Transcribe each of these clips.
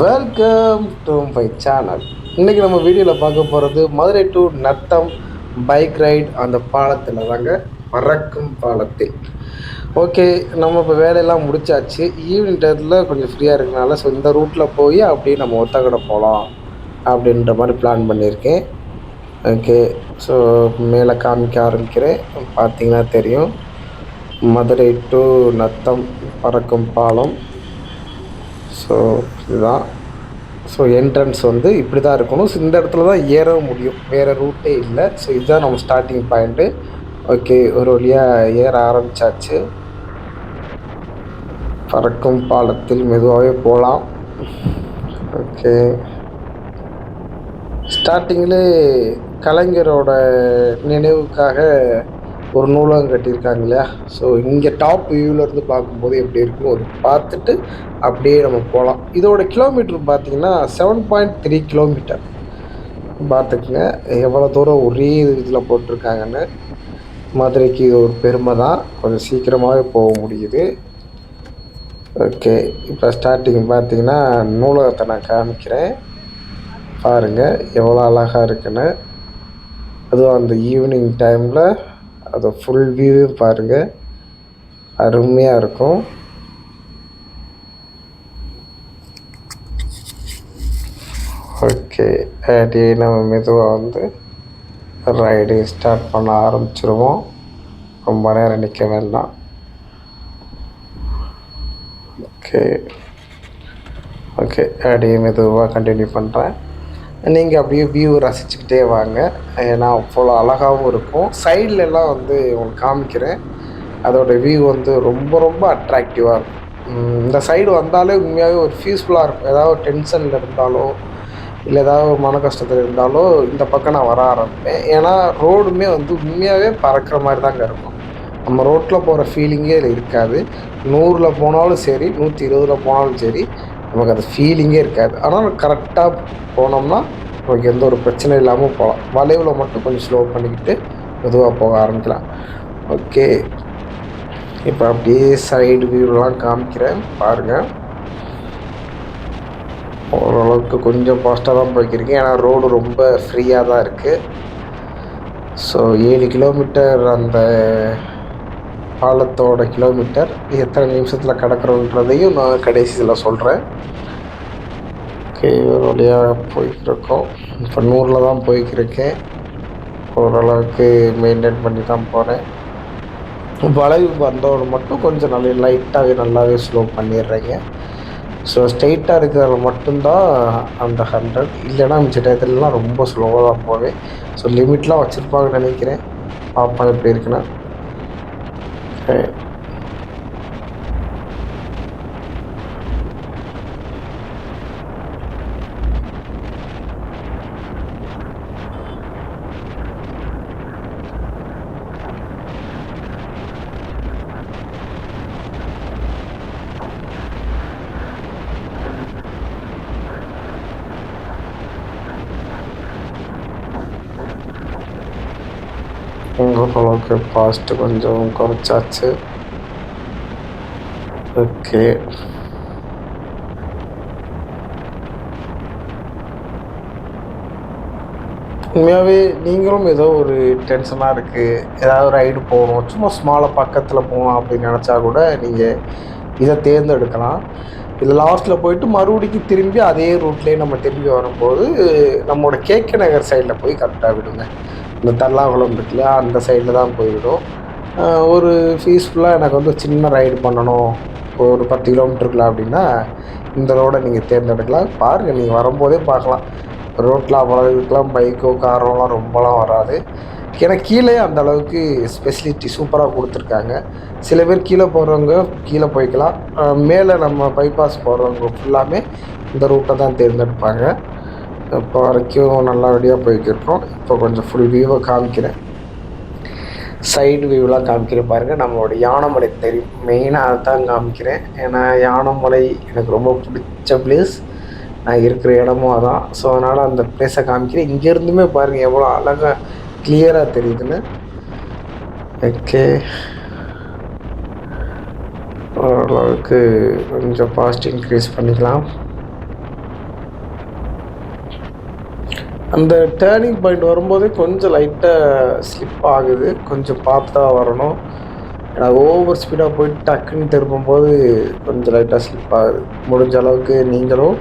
Welcome to my channel இன்றைக்கி நம்ம வீடியோவில் பார்க்க போகிறது Madurai to Natham bike ride அந்த பாலத்தில் தாங்க பறக்கும் பாலத்தில் ஓகே நம்ம இப்போ வேலையெல்லாம் முடிச்சாச்சு. ஈவினிங் டயத்தில் கொஞ்சம் ஃப்ரீயாக இருக்கனால ஸோ இந்த ரூட்டில் போய் அப்படியே நம்ம ஒத்தக்கடை போகலாம் அப்படின்ற மாதிரி பிளான் பண்ணியிருக்கேன். ஓகே ஸோ மேலே காமிக்க ஆரம்பிக்கிறேன். பார்த்தீங்கன்னா தெரியும். மதுரை டு நத்தம் பறக்கும் பாலம். ஸோ இதுதான். ஸோ என்ட்ரன்ஸ் வந்து இப்படி தான் இருக்கணும். ஸோ இந்த இடத்துல தான் ஏறவும் முடியும். வேறு ரூட்டே இல்லை. ஸோ இதுதான் நம்ம ஸ்டார்டிங் பாயிண்ட்டு ஓகே ஒரு வழியாக ஏற ஆரம்பித்தாச்சு பறக்கும் பாலத்தில் மெதுவாகவே போகலாம் ஓகே ஸ்டார்டிங்கில் கலைஞரோட நினைவுக்காக ஒரு நூலகம் கட்டியிருக்காங்க இல்லையா? ஸோ இங்கே டாப் வியூவிலேருந்து பார்க்கும்போது எப்படி இருக்குன்னு ஒரு பார்த்துட்டு அப்படியே நம்ம போகலாம். இதோட கிலோமீட்டர் பார்த்தீங்கன்னா செவன் பாயிண்ட் த்ரீ கிலோமீட்டர் பார்த்துக்குங்க. எவ்வளோ தூரம் ஒரே இதில் போட்டிருக்காங்கன்னு. மதுரைக்கு இது ஒரு பெருமை தான். கொஞ்சம் சீக்கிரமாகவே போக முடியுது. ஓகே இப்போ ஸ்டார்டிங் பார்த்தீங்கன்னா நூலகத்தை நான் காமிக்கிறேன். பாருங்கள் எவ்வளோ அழகாக இருக்குன்னு. அதுவும் அந்த ஈவினிங் டைமில் அதை ஃபுல் வியூ பாருங்கள் அருமையாக இருக்கும். ஓகே அப்படியே நம்ம மெதுவாக வந்து ரைடு ஸ்டார்ட் பண்ண ஆரம்பிச்சிருவோம். ரொம்ப நேரம் நிற்க வேண்டாம். ஓகே ஓகே அப்படியே மெதுவாக கண்டினியூ பண்ணுறேன் நீங்கள் அப்படியே வியூ ரசிச்சுக்கிட்டே வாங்க. ஏன்னா அவ்வளோ அழகாகவும் இருக்கும். சைட்லலாம் வந்து உங்களுக்கு காமிக்கிறேன். அதோட வியூ வந்து ரொம்ப ரொம்ப அட்ராக்டிவாக இருக்கும். இந்த சைடு வந்தாலே உண்மையாகவே ஒரு பீஸ்ஃபுல்லாக இருக்கும். ஏதாவது டென்ஷனில் இருந்தாலோ இல்லை ஏதாவது ஒரு மன கஷ்டத்தில் இருந்தாலோ இந்த பக்கம் நான் வர ஆரம்பிப்பேன். ஏன்னா ரோடுமே வந்து உண்மையாகவே பறக்கிற மாதிரி தாங்க இருக்கும். நம்ம ரோட்டில் போகிற ஃபீலிங்கே இருக்காது. நூறில் போனாலும் சரி நூற்றி இருபதில் போனாலும் சரி நமக்கு அது ஃபீலிங்கே இருக்காது. ஆனால் கரெக்டாக போனோம்னா நமக்கு எந்த ஒரு பிரச்சனை இல்லாமல் போகலாம். வளைவில் மட்டும் கொஞ்சம் ஸ்லோ பண்ணிக்கிட்டு மெதுவாக போக ஆரம்பிக்கலாம். ஓகே இப்போ அப்படியே சைடு வியூலாம் காமிக்கிறேன். பாருங்கள் ஓரளவுக்கு கொஞ்சம் ஃபாஸ்ட்டாக தான் போய்க்கிருக்கேன் ஏன்னா ரோடு ரொம்ப ஃப்ரீயாக தான் இருக்குது ஸோ ஏழு கிலோமீட்டர் அந்த பாலத்தோட கிலோமீட்டர் எத்தனை நிமிஷத்தில் கடக்கிறோன்றதையும் நான் கடைசியில் சொல்கிறேன் ஓகே வழியாக போய்க்கிருக்கோம். இப்போ நூறில் தான் போய்க்கிருக்கேன். ஓரளவுக்கு மெயின்டைன் பண்ணி தான் போகிறேன் வளைவு வந்தோடு மட்டும் கொஞ்சம் நல்ல லைட்டாகவே நல்லாவே ஸ்லோ பண்ணிடுறேங்க. ஸோ ஸ்ட்ரெயிட்டாக இருக்கிறதுல மட்டும்தான் அந்த ஹண்ட்ரட் இல்லைன்னா மிச்ச டயத்துலலாம் ரொம்ப ஸ்லோவாக தான் போவேன். ஸோ லிமிட்லாம் வச்சுருப்பாங்கன்னு நினைக்கிறேன். பார்ப்பேன் எப்படி இருக்குன்னா. Okay. ஓரளவுக்கு ஃபாஸ்ட்டு கொஞ்சம் குறைச்சாச்சு. ஓகே உண்மையாகவே நீங்களும் ஏதோ ஒரு டென்ஷனாக இருக்குது ஏதாவது ரைடு போகணும். சும்மா ஸ்மாலாக பக்கத்தில் போகணும் அப்படின்னு நினச்சா கூட நீங்கள் இதை தேர்ந்தெடுக்கலாம். இதில் லாஸ்ட்டில் போயிட்டு மறுபடிக்கும் திரும்பி அதே ரூட்லேயே நம்ம திரும்பி வரும்போது நம்மளோட கேகே நகர் சைடில் போய் கரெக்டாக விடுங்க. இந்த தல்லாகுளம் இருக்குல்ல அந்த சைடில் தான் போயிடும் ஒரு பீஸ்ஃபுல்லாக எனக்கு வந்து சின்ன ரைடு பண்ணணும். ஒரு பத்து கிலோமீட்டருக்குள்ள அப்படின்னா இந்த ரோடை நீங்கள் தேர்ந்தெடுக்கலாம். பாருங்கள் நீங்கள் வரும்போதே பார்க்கலாம். ரோட்டில் அவ்வளோ பைக்கோ காரோலாம் ரொம்பலாம் வராது. ஏன்னா கீழே அந்த அளவுக்கு ஸ்பெசிலிட்டி சூப்பராக கொடுத்துருக்காங்க. சில பேர் கீழே போகிறவங்க கீழே போய்க்கலாம். மேலே நம்ம பைபாஸ் போகிறவங்க ஃபுல்லாமே இந்த ரூட்டை தான் தேர்ந்தெடுப்பாங்க. இப்போ வரைக்கும் நல்லபடியாக போய்கிட்டோம் இப்போ கொஞ்சம் ஃபுல் வியூவை காமிக்கிறேன். சைடு வியூலாம் காமிக்கிறேன் பாருங்கள் நம்மளோட யானைமலை தெரியும். மெயினாக அதை தான் காமிக்கிறேன். ஏன்னா யானைமலை எனக்கு ரொம்ப பிடிச்ச பிளேஸ் நான் இருக்கிற இடமும் அதான். ஸோ அதனால் அந்த பிளேஸை காமிக்கிறேன். இங்கேருந்துமே பாருங்கள் எவ்வளோ அழகாக கிளியராக தெரியுதுன்னு. ஓகே ஓரளவுக்கு கொஞ்சம் பாஸ்ட் இன்க்ரீஸ் பண்ணிக்கலாம். அந்த டேர்னிங் பாயிண்ட் வரும்போதே கொஞ்சம் லைட்டாக ஸ்லிப் ஆகுது. கொஞ்சம் பார்த்து தான் வரணும். ஏன்னா ஓவர் ஸ்பீடாக போய் டக்குன்னு திரும்பும்போது கொஞ்சம் லைட்டாக ஸ்லிப் ஆகுது. முடிஞ்ச அளவுக்கு நீங்களும்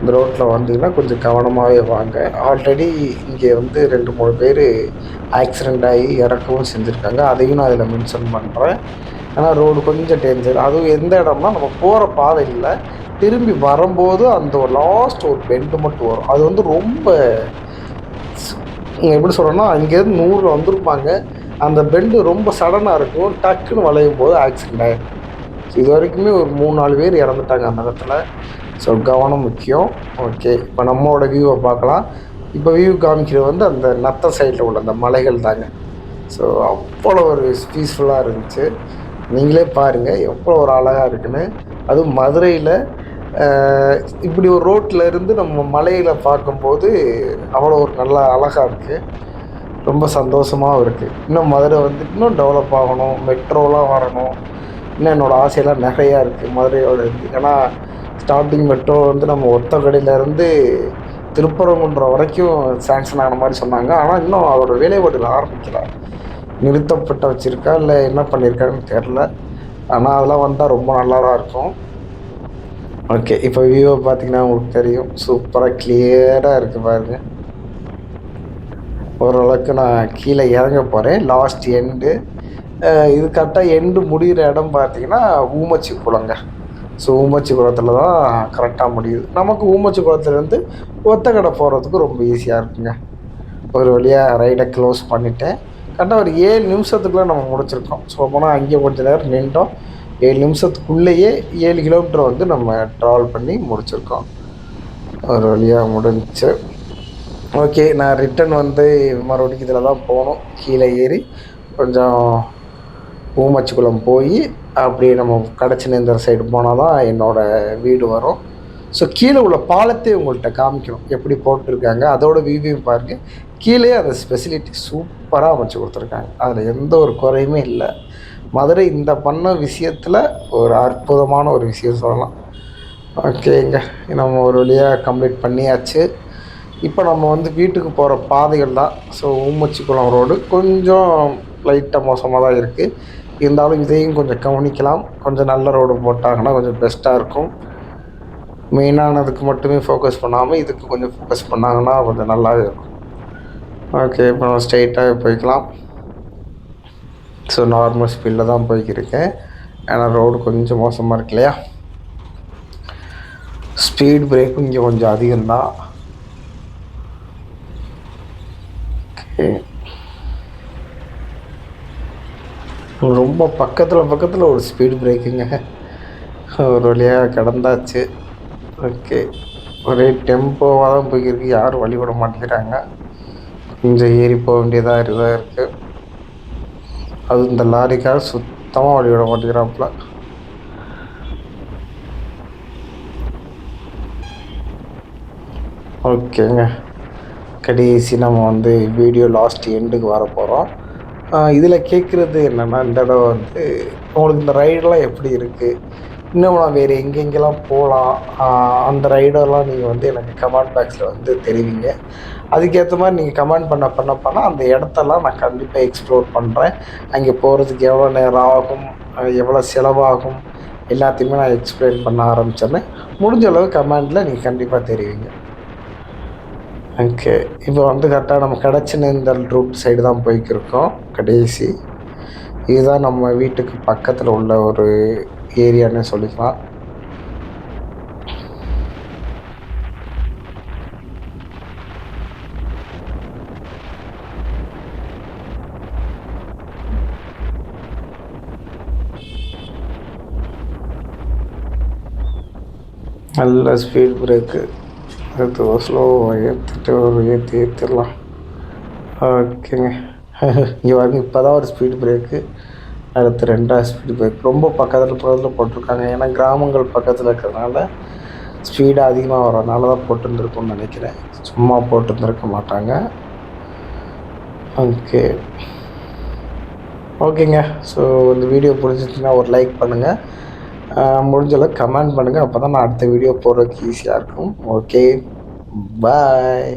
இந்த ரோட்டில் வந்தீங்கன்னா கொஞ்சம் கவனமாகவே வாங்க. ஆல்ரெடி இங்கே வந்து ரெண்டு மூணு பேர் ஆக்சிடெண்ட் ஆகி இறக்கவும் செஞ்சுருக்காங்க. அதையும் நான் அதில் மென்ஷன் பண்ணுறேன் ஆனால் ரோடு கொஞ்சம் டேஞ்சர் அதுவும் எந்த இடம்னா நம்ம போகிற பாதை இல்லை. திரும்பி வரும்போது அந்த ஒரு லாஸ்ட் ஒரு பெண்டு மட்டும் வரும். அது வந்து ரொம்ப எப்படி சொல்கிறேன்னா அங்கேருந்து நூறு வந்திருப்பாங்க. அந்த பெண்டு ரொம்ப சடனாக இருக்கும். டக்குன்னு வளையும் போது ஆக்சிடெண்ட் ஆகிடும் இது வரைக்குமே ஒரு மூணு நாலு பேர் இறந்துட்டாங்க அந்த இடத்துல. ஸோ கவனம் முக்கியம். ஓகே இப்போ நம்மளோட வியூவை பார்க்கலாம். இப்போ வியூ காமிக்கிறது வந்து அந்த நத்த சைடில் உள்ள அந்த மலைகள் தாங்க. ஸோ அவ்வளோ ஒரு பீஸ்ஃபுல்லாக இருந்துச்சு. நீங்களே பாருங்கள் எவ்வளோ ஒரு அழகாக இருக்குன்னு. அதுவும் மதுரையில் இப்படி ஒரு ரோட்டில் இருந்து நம்ம மலையில் பார்க்கும்போது அவ்வளோ ஒரு நல்ல அழகாக இருக்குது ரொம்ப சந்தோஷமாகவும் இருக்குது இன்னும் மதுரை வந்து இன்னும் டெவலப் ஆகணும். மெட்ரோலாம் வரணும். இன்னும் என்னோடய ஆசையெல்லாம் நிறையா இருக்குது மதுரையோட இருக்குது ஏன்னா ஸ்டார்டிங் மெட்ரோ வந்து நம்ம ஒத்தக்கடையிலேருந்து திருப்பரங்குன்ற வரைக்கும் சேங்ஷன் ஆன மாதிரி சொன்னாங்க. ஆனால் இன்னும் அதோட வேலைப்பாடுகள் ஆரம்பிக்கல. நிறுத்தப்பட்ட வச்சுருக்கா? இல்லை என்ன பண்ணியிருக்காங்கன்னு தெரில ஆனால் அதெல்லாம் வந்தால் ரொம்ப நல்லா இருக்கும். ஓகே இப்போ வியூவை பார்த்தீங்கன்னா உங்களுக்கு தெரியும். சூப்பராக கிளியராக இருக்குது பாருங்கள் ஓரளவுக்கு நான் கீழே இறங்க போகிறேன் லாஸ்ட் எண்டு இது கரெக்டாக எண்டு முடிகிற இடம் பார்த்தீங்கன்னா ஊமச்சி குளங்க. ஸோ ஊமச்சி குளத்தில் தான் கரெக்டாக முடியுது. நமக்கு ஊமச்சி குளத்துலேருந்து ஒத்தக்கடை போகிறதுக்கு ரொம்ப ஈஸியாக இருக்குங்க. ஒரு வழியாக ரைடை க்ளோஸ் பண்ணிவிட்டேன் கரெக்டாக ஒரு ஏழு நிமிஷத்துக்குள்ளே நம்ம முடிச்சிருக்கோம். ஸோ போனால் அங்கே கொஞ்சம் நேரம் நின்றோம். ஏழு நிமிஷத்துக்குள்ளேயே ஏழு கிலோமீட்டர் வந்து நம்ம ட்ராவல் பண்ணி முடிச்சிருக்கோம். ஒரு வழியாக முடிஞ்சு. ஓகே நான் ரிட்டன் வந்து மறுபடியும் இதில் தான் போகணும். கீழே ஏறி கொஞ்சம் ஊமச்சிக்குளம் போய் அப்படியே நம்ம கடைச்சி நேந்திர சைடு போனால் தான் என்னோடய வீடு வரும். ஸோ கீழே உள்ள பாலத்தை உங்கள்கிட்ட காமிக்கணும் எப்படி போட்டிருக்காங்க அதோட வியூவையும் பாருங்கள் கீழே அந்த ஸ்பெசிலிட்டி சூப்பராக அமைச்சு கொடுத்துருக்காங்க. அதில் எந்த ஒரு குறையுமே இல்லை. மதுரை இந்த பண்ண விஷயத்தில் ஒரு அற்புதமான ஒரு விஷயம் சொல்லலாம். ஓகேங்க நம்ம ஒரு வழியாக கம்ப்ளீட் பண்ணியாச்சு. இப்போ நம்ம வந்து வீட்டுக்கு போகிற பாதைகள் தான். ஸோ ஊமச்சிக்குளம் ரோடு கொஞ்சம் லைட்டாக மோசமாக தான் இருக்குது இருந்தாலும் இதையும் கொஞ்சம் கவனிக்கலாம். கொஞ்சம் நல்ல ரோடு போட்டாங்கன்னா கொஞ்சம் பெஸ்ட்டாக இருக்கும். மெயினானதுக்கு மட்டுமே ஃபோக்கஸ் பண்ணாமல் இதுக்கு கொஞ்சம் ஃபோக்கஸ் பண்ணாங்கன்னா கொஞ்சம் நல்லாவே இருக்கும். ஓகே இப்போ நம்ம ஸ்ட்ரெயிட்டாக போய்க்கலாம். ஸோ நார்மல் ஸ்பீடில் தான் போய்க்கிருக்கேன் ஏன்னா ரோடு கொஞ்சம் மோசமாக இருக்கு இல்லையா? ஸ்பீட் பிரேக்கும் இங்கே கொஞ்சம் அதிகம்தான். ரொம்ப பக்கத்தில் பக்கத்தில் ஒரு ஸ்பீடு பிரேக்குங்க ஒரு வழியாக கடந்தாச்சு. ஓகே ஒரே டெம்போவாக தான் போய்க்கிருக்கு. யாரும் வழி விட மாட்டேங்கிறாங்க. கொஞ்சம் ஏறி போக வேண்டியதாக இதாக இருக்குது அது இந்த லாரிக்காக சுத்தமாக வழி விட மாட்டேங்கிறாப்புல. ஓகேங்க. கடைசி நம்ம வந்து வீடியோ லாஸ்ட் எண்டுக்கு வர போகிறோம் இதில் கேட்குறது என்னென்னா இந்த தடவை வந்து உங்களுக்கு இந்த ரைடெலாம் எப்படி இருக்குது இன்னும் நான் வேறு எங்கெங்கெல்லாம் போகலாம் அந்த ரைடெல்லாம் நீங்கள் வந்து எனக்கு கமெண்ட் பாக்ஸில் வந்து தெரிவிங்க. அதுக்கேற்ற மாதிரி நீங்கள் கமெண்ட் பண்ண பண்ண பண்ண அந்த இடத்தெல்லாம் நான் கண்டிப்பாக எக்ஸ்ப்ளோர் பண்ணுறேன். அங்கே போகிறதுக்கு எவ்வளோ நேரம் ஆகும் எவ்வளோ செலவாகும் எல்லாத்தையுமே நான் எக்ஸ்பிளைன் பண்ண ஆரம்பித்தேன்னு முடிஞ்ச அளவு கமெண்டில் நீங்கள் கண்டிப்பாக தெரிவிங்க. ஓகே இப்போ வந்து கரெக்டாக நம்ம கடச்சினேந்தல் ரூட் சைடு தான் போய்க்கிருக்கோம் கடைசி. இதுதான் நம்ம வீட்டுக்கு பக்கத்தில் உள்ள ஒரு ஏரியான்னு சொல்லிக்கலாம். நல்ல ஸ்பீட் பிரேக்கு அடுத்து ஸ்லோவாக ஏற்றிட்டு ஒரு ஏற்றி ஏற்றிடலாம் ஓகேங்க. இங்கே வந்து இப்போ தான் ஒரு ஸ்பீட் பிரேக்கு அடுத்து ரெண்டாக ஸ்பீடு பிரேக் ரொம்ப பக்கத்தில் பக்கத்தில் போட்டிருக்காங்க. ஏன்னா கிராமங்கள் பக்கத்தில் இருக்கிறதுனால ஸ்பீடு அதிகமாக வரனால தான் போட்டுருந்துருக்கும்னு நினைக்கிறேன். சும்மா போட்டுருந்துருக்க மாட்டாங்க. ஓகே ஓகேங்க ஸோ இந்த வீடியோ பிடிச்சிச்சின்னா ஒரு லைக் பண்ணுங்கள் முடிஞ்சளவுக்கு கமெண்ட் பண்ணுங்கள் அப்போ தான் நான் அடுத்த வீடியோ போடுறதுக்கு ஈஸியாக இருக்கும். Okay bye